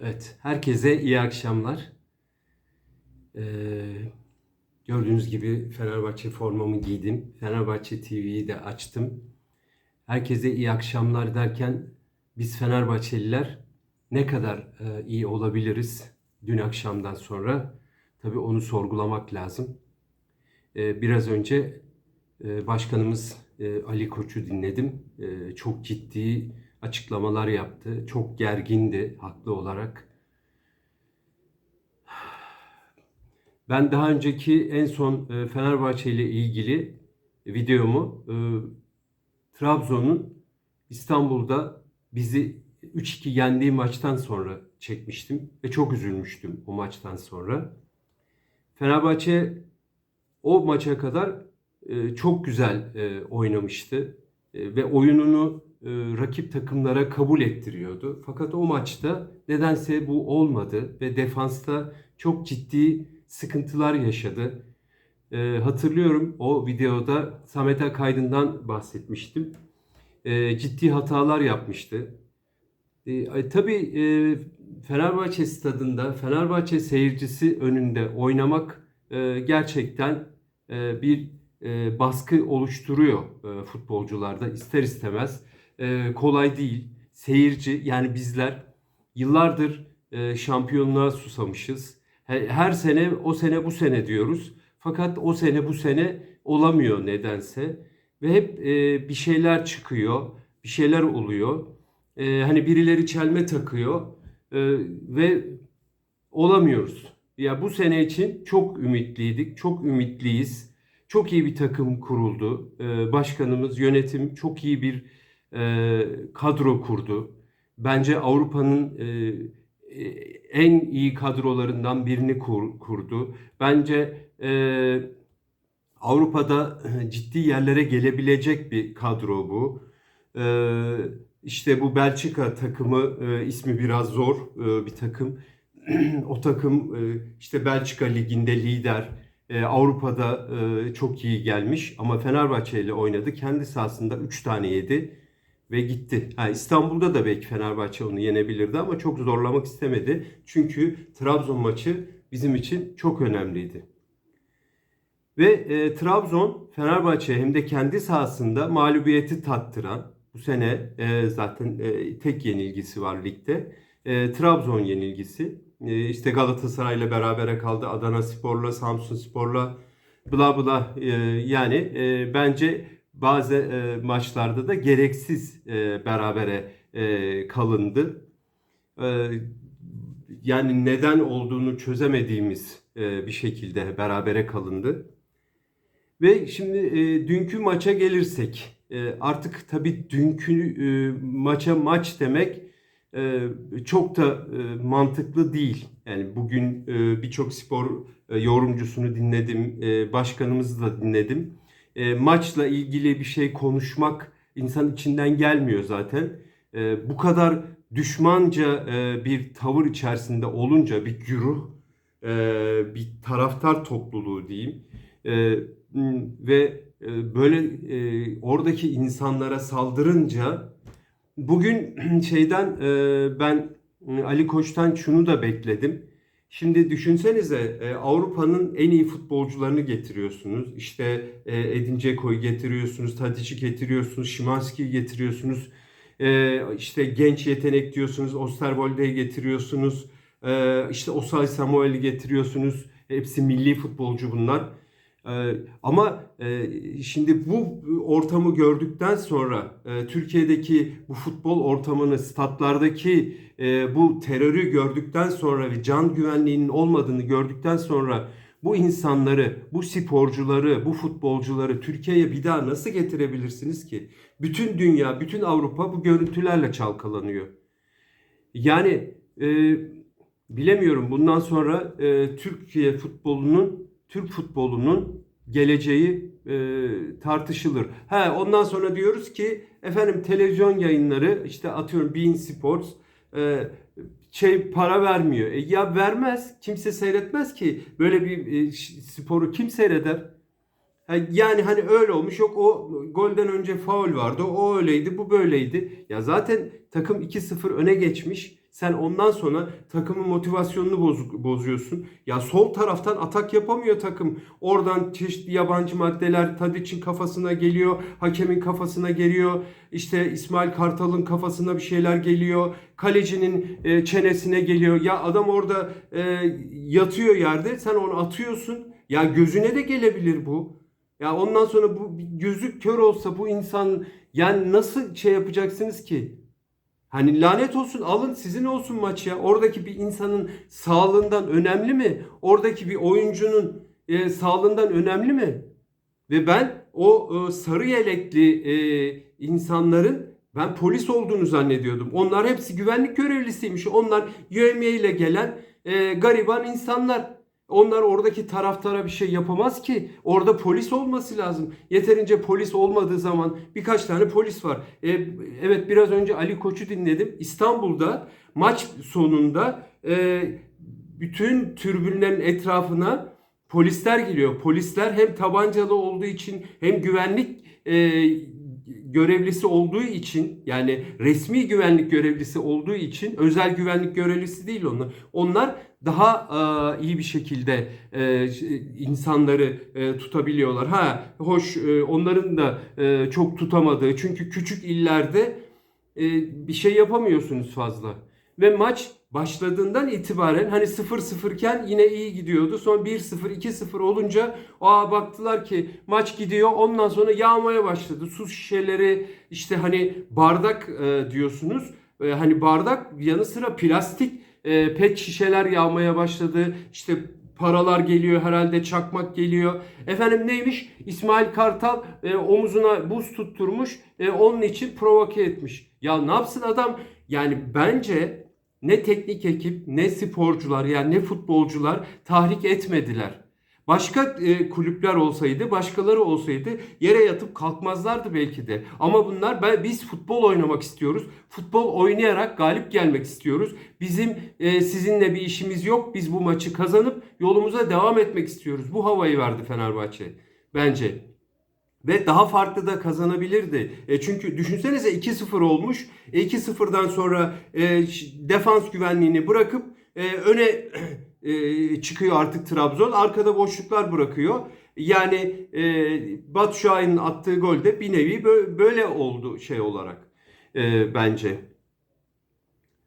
Evet, herkese iyi akşamlar. Ee, gördüğünüz gibi Fenerbahçe formamı giydim. Fenerbahçe TV'yi de açtım. Herkese iyi akşamlar derken biz Fenerbahçeliler ne kadar e, iyi olabiliriz dün akşamdan sonra? Tabii onu sorgulamak lazım. Ee, biraz önce e, başkanımız e, Ali Koç'u dinledim. E, çok ciddi açıklamalar yaptı. Çok gergindi haklı olarak. Ben daha önceki en son e, Fenerbahçe ile ilgili videomu e, Trabzon'un İstanbul'da bizi 3-2 yendiği maçtan sonra çekmiştim ve çok üzülmüştüm o maçtan sonra. Fenerbahçe o maça kadar e, çok güzel oynamıştı ve oyununu rakip takımlara kabul ettiriyordu. Fakat o maçta nedense bu olmadı ve defansta çok ciddi sıkıntılar yaşadı. E, hatırlıyorum o videoda Samet Akaydın'dan bahsetmiştim. E, ciddi hatalar yapmıştı. E, tabii e, Fenerbahçe stadında Fenerbahçe seyircisi önünde oynamak e, gerçekten e, bir e, baskı oluşturuyor e, futbolcularda ister istemez. E, kolay değil. Seyirci yani bizler yıllardır e, şampiyonluğa susamışız. He- Her sene o sene bu sene diyoruz. Fakat o sene bu sene olamıyor nedense. Ve hep e, bir şeyler çıkıyor, bir şeyler oluyor. E, hani birileri çelme takıyor ve olamıyoruz. Ya bu sene için çok ümitliydik, çok ümitliyiz. Çok iyi bir takım kuruldu. Başkanımız, yönetim çok iyi bir kadro kurdu. Bence Avrupa'nın e, e, en iyi kadrolarından birini kur- kurdu. Bence e, Avrupa'da e, ciddi yerlere gelebilecek bir kadro bu. İşte bu Belçika takımı e, ismi biraz zor e, bir takım. o takım e, işte Belçika Ligi'nde lider. E, Avrupa'da e, çok iyi gelmiş ama Fenerbahçe ile oynadı. Kendi sahasında 3 tane yedi ve gitti. Ha, İstanbul'da da belki Fenerbahçe onu yenebilirdi ama çok zorlamak istemedi. Çünkü Trabzon maçı bizim için çok önemliydi. Ve e, Trabzon Fenerbahçe hem de kendi sahasında mağlubiyeti tattıran bu sene e, zaten e, tek yenilgisi var ligde. E, Trabzon yenilgisi. E, işte Galatasaray'la berabere kaldı. Adana Spor'la, Samsun Spor'la bla bla e, yani e, bence bazı e, maçlarda da gereksiz e, berabere e, kalındı. E, yani neden olduğunu çözemediğimiz e, bir şekilde berabere kalındı. Ve şimdi e, dünkü maça gelirsek e, artık tabii dünkü e, maça maç demek e, çok da e, mantıklı değil. Yani bugün e, birçok spor e, yorumcusunu dinledim, e, başkanımızı da dinledim. E, maçla ilgili bir şey konuşmak insan içinden gelmiyor zaten. E, bu kadar düşmanca e, bir tavır içerisinde olunca bir güruh, e, bir taraftar topluluğu diyeyim. E, ve e, böyle e, oradaki insanlara saldırınca bugün şeyden e, ben e, Ali Koç'tan şunu da bekledim. Şimdi düşünsenize e, Avrupa'nın en iyi futbolcularını getiriyorsunuz. İşte e, Edin Dzeko'yu getiriyorsunuz, Tadic'i getiriyorsunuz, Szymański'yi getiriyorsunuz. E, işte genç yetenek diyorsunuz, Osterwolde'yi getiriyorsunuz. İşte Osay Samuel'i getiriyorsunuz. Hepsi milli futbolcu bunlar. Ee, ama e, şimdi bu ortamı gördükten sonra e, Türkiye'deki bu futbol ortamını, statlardaki e, bu terörü gördükten sonra ve can güvenliğinin olmadığını gördükten sonra bu insanları, bu sporcuları, bu futbolcuları Türkiye'ye bir daha nasıl getirebilirsiniz ki? Bütün dünya, bütün Avrupa bu görüntülerle çalkalanıyor. Yani e, bilemiyorum bundan sonra e, Türkiye futbolunun Türk futbolunun geleceği e, tartışılır. Ha ondan sonra diyoruz ki efendim televizyon yayınları işte atıyorum Bein Sports e, şey para vermiyor. E, ya vermez. Kimse seyretmez ki. Böyle bir e, sporu kim seyreder? Yani hani öyle olmuş yok o golden önce faul vardı o öyleydi bu böyleydi. Ya zaten takım 2-0 öne geçmiş Sen ondan sonra takımın motivasyonunu boz- bozuyorsun. Ya sol taraftan atak yapamıyor takım. Oradan çeşitli yabancı maddeler Tadic'in kafasına geliyor, hakemin kafasına geliyor. İşte İsmail Kartal'ın kafasına bir şeyler geliyor. Kalecinin e, çenesine geliyor. Ya adam orada e, yatıyor yerde. Sen onu atıyorsun. Ya gözüne de gelebilir bu. Ya ondan sonra bu gözü kör olsa bu insan yani nasıl şey yapacaksınız ki? Hani lanet olsun alın sizin olsun maç ya. Oradaki bir insanın sağlığından önemli mi? Oradaki bir oyuncunun e, sağlığından önemli mi? Ve ben o e, sarı yelekli e, insanların ben polis olduğunu zannediyordum. Onlar hepsi güvenlik görevlisiymiş. Onlar YÖMY ile gelen e, gariban insanlar. Onlar oradaki taraftara bir şey yapamaz ki. Orada polis olması lazım. Yeterince polis olmadığı zaman birkaç tane polis var. E, evet biraz önce Ali Koç'u dinledim. İstanbul'da maç sonunda e, bütün türbünlerin etrafına polisler geliyor. Polisler hem tabancalı olduğu için hem güvenlik e, görevlisi olduğu için yani resmi güvenlik görevlisi olduğu için özel güvenlik görevlisi değil onlar. Onlar daha e, iyi bir şekilde e, insanları e, tutabiliyorlar. Ha hoş e, onların da e, çok tutamadığı çünkü küçük illerde e, bir şey yapamıyorsunuz fazla. Ve maç başladığından itibaren hani 0-0 iken yine iyi gidiyordu. Sonra 1-0, 2-0 olunca aa baktılar ki maç gidiyor. Ondan sonra yağmaya başladı. Su şişeleri işte hani bardak e, diyorsunuz. E, hani bardak yanı sıra plastik e, pet şişeler yağmaya başladı. İşte paralar geliyor herhalde çakmak geliyor. Efendim neymiş? İsmail Kartal e, omuzuna buz tutturmuş. E, onun için provoke etmiş. Ya ne yapsın adam? Yani bence ne teknik ekip ne sporcular yani ne futbolcular tahrik etmediler. Başka e, kulüpler olsaydı, başkaları olsaydı yere yatıp kalkmazlardı belki de. Ama bunlar ben biz futbol oynamak istiyoruz. Futbol oynayarak galip gelmek istiyoruz. Bizim e, sizinle bir işimiz yok. Biz bu maçı kazanıp yolumuza devam etmek istiyoruz. Bu havayı verdi Fenerbahçe bence. Ve daha farklı da kazanabilirdi. E çünkü düşünsenize 2-0 olmuş. E 2-0'dan sonra e, defans güvenliğini bırakıp e, öne e, çıkıyor artık Trabzon. Arkada boşluklar bırakıyor. Yani e, Batu Şahin'in attığı gol de bir nevi bö- böyle oldu şey olarak e, bence.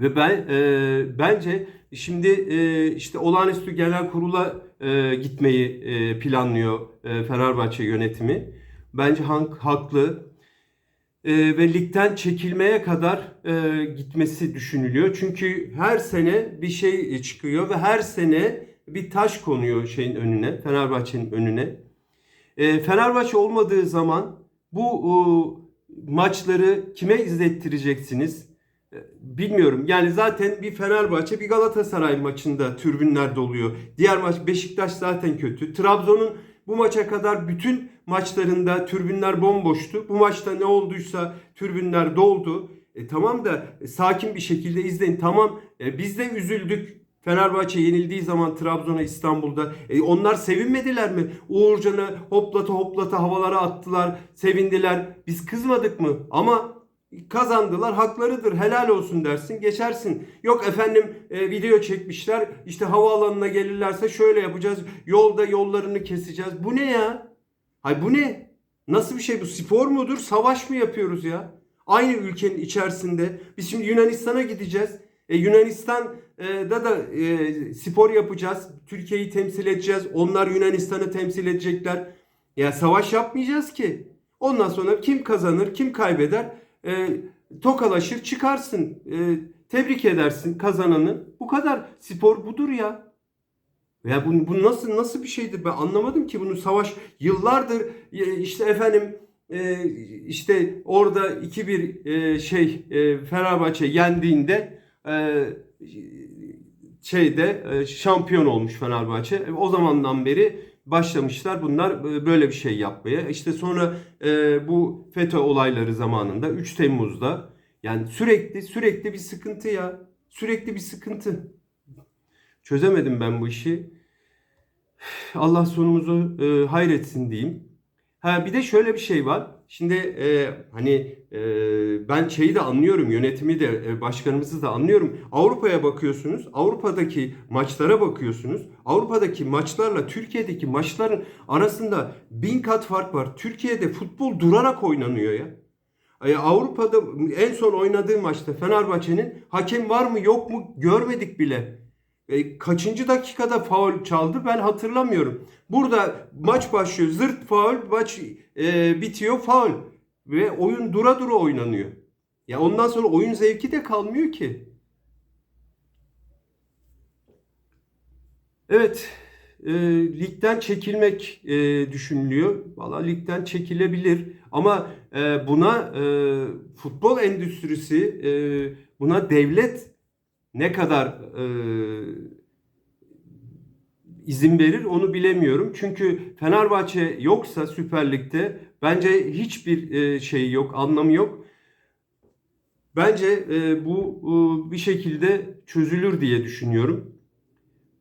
Ve ben e, bence şimdi e, işte olağanüstü genel kurula e, gitmeyi e, planlıyor e, Fenerbahçe yönetimi. Bence hak, haklı. E, ve ligden çekilmeye kadar e, gitmesi düşünülüyor. Çünkü her sene bir şey çıkıyor ve her sene bir taş konuyor şeyin önüne, Fenerbahçe'nin önüne. E, Fenerbahçe olmadığı zaman bu e, maçları kime izlettireceksiniz? E, Bilmiyorum. Yani zaten bir Fenerbahçe bir Galatasaray maçında türbünler doluyor. Diğer maç Beşiktaş zaten kötü. Trabzon'un bu maça kadar bütün maçlarında türbünler bomboştu. Bu maçta ne olduysa türbünler doldu. E, tamam da e, sakin bir şekilde izleyin. Tamam e, biz de üzüldük. Fenerbahçe yenildiği zaman Trabzon'a İstanbul'da. E, onlar sevinmediler mi? Uğurcan'ı hoplata hoplata havalara attılar. Sevindiler. Biz kızmadık mı? Ama kazandılar haklarıdır helal olsun dersin geçersin. Yok efendim e, video çekmişler işte havaalanına gelirlerse şöyle yapacağız yolda yollarını keseceğiz. Bu ne ya? Hay bu ne? Nasıl bir şey bu? Spor mudur? Savaş mı yapıyoruz ya? Aynı ülkenin içerisinde. Biz şimdi Yunanistan'a gideceğiz. E, Yunanistan'da da e, spor yapacağız. Türkiye'yi temsil edeceğiz. Onlar Yunanistan'ı temsil edecekler. Ya savaş yapmayacağız ki. Ondan sonra kim kazanır, kim kaybeder? E, tokalaşır, çıkarsın. E, tebrik edersin kazananı. Bu kadar. Spor budur ya. Ya bu, bu nasıl nasıl bir şeydir ben anlamadım ki bunu savaş yıllardır e, işte efendim e, işte orada 2-1 e, şey e, Fenerbahçe yendiğinde e, şeyde e, şampiyon olmuş Fenerbahçe. E, O zamandan beri başlamışlar bunlar e, böyle bir şey yapmaya. İşte sonra e, bu FETÖ olayları zamanında 3 Temmuz'da yani sürekli sürekli bir sıkıntı ya. Sürekli bir sıkıntı. Çözemedim ben bu işi. Allah sonumuzu e, hayretsin diyeyim. Ha bir de şöyle bir şey var. Şimdi e, hani e, ben şeyi de anlıyorum, yönetimi de e, başkanımızı da anlıyorum. Avrupa'ya bakıyorsunuz, Avrupa'daki maçlara bakıyorsunuz. Avrupa'daki maçlarla Türkiye'deki maçların arasında bin kat fark var. Türkiye'de futbol durarak oynanıyor ya. E, Avrupa'da en son oynadığı maçta Fenerbahçe'nin hakem var mı yok mu görmedik bile. E, kaçıncı dakikada faul çaldı ben hatırlamıyorum. Burada maç başlıyor zırt faul maç e, bitiyor faul ve oyun dura dura oynanıyor. Ya ondan sonra oyun zevki de kalmıyor ki. Evet, e, ligden çekilmek e, düşünülüyor. Valla ligden çekilebilir ama e, buna e, futbol endüstrisi, e, buna devlet ne kadar e, izin verir onu bilemiyorum. Çünkü Fenerbahçe yoksa Süper Lig'de bence hiçbir e, şey yok, anlamı yok. Bence e, bu e, bir şekilde çözülür diye düşünüyorum.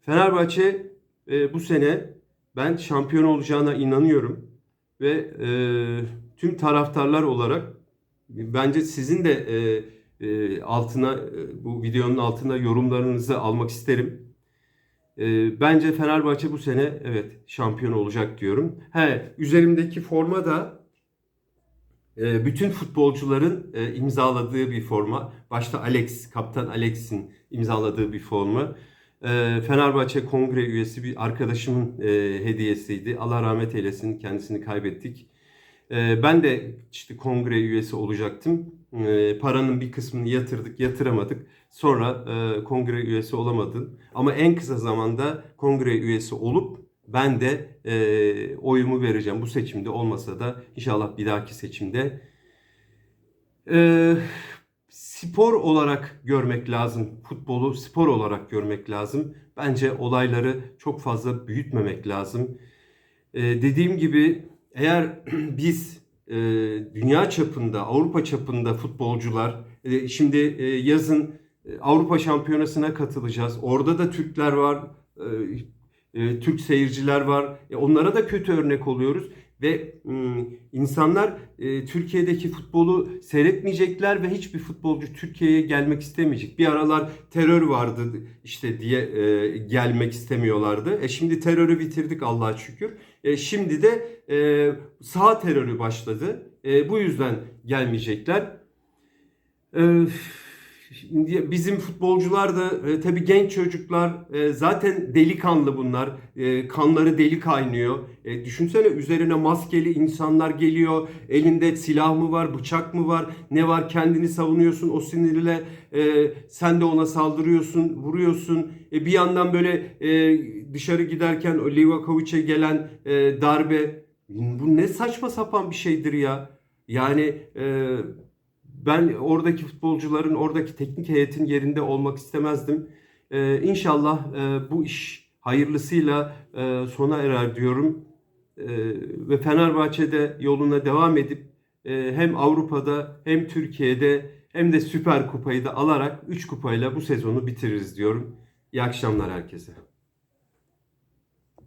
Fenerbahçe e, bu sene ben şampiyon olacağına inanıyorum ve e, tüm taraftarlar olarak bence sizin de e, e, altına e, bu videonun altına yorumlarınızı almak isterim. E, bence Fenerbahçe bu sene evet şampiyon olacak diyorum. He üzerimdeki forma da e, bütün futbolcuların e, imzaladığı bir forma. Başta Alex, kaptan Alex'in imzaladığı bir forma. E, Fenerbahçe kongre üyesi bir arkadaşımın e, hediyesiydi. Allah rahmet eylesin kendisini kaybettik. Ben de işte kongre üyesi olacaktım. E, paranın bir kısmını yatırdık, yatıramadık. Sonra e, kongre üyesi olamadım. Ama en kısa zamanda kongre üyesi olup ben de e, oyumu vereceğim. Bu seçimde olmasa da inşallah bir dahaki seçimde. E, spor olarak görmek lazım. Futbolu spor olarak görmek lazım. Bence olayları çok fazla büyütmemek lazım. E, dediğim gibi eğer biz e, dünya çapında, Avrupa çapında futbolcular, e, şimdi e, yazın e, Avrupa Şampiyonası'na katılacağız. Orada da Türkler var, e, e, Türk seyirciler var. E, onlara da kötü örnek oluyoruz ve insanlar e, Türkiye'deki futbolu seyretmeyecekler ve hiçbir futbolcu Türkiye'ye gelmek istemeyecek. Bir aralar terör vardı işte diye e, gelmek istemiyorlardı. E şimdi terörü bitirdik Allah'a şükür. E, şimdi de e, sağ terörü başladı. E, bu yüzden gelmeyecekler. E, Bizim futbolcular da e, tabii genç çocuklar e, zaten delikanlı bunlar. E, kanları deli kaynıyor. E, düşünsene üzerine maskeli insanlar geliyor. Elinde silah mı var, bıçak mı var, ne var kendini savunuyorsun o sinirle. E, sen de ona saldırıyorsun, vuruyorsun. E, bir yandan böyle e, dışarı giderken Livakovic'e gelen e, darbe. Bu ne saçma sapan bir şeydir ya. Yani... E, ben oradaki futbolcuların, oradaki teknik heyetin yerinde olmak istemezdim. Ee, inşallah e, bu iş hayırlısıyla e, sona erer diyorum. E, ve Fenerbahçe'de yoluna devam edip e, hem Avrupa'da hem Türkiye'de hem de Süper Kupayı da alarak 3 kupayla bu sezonu bitiririz diyorum. İyi akşamlar herkese.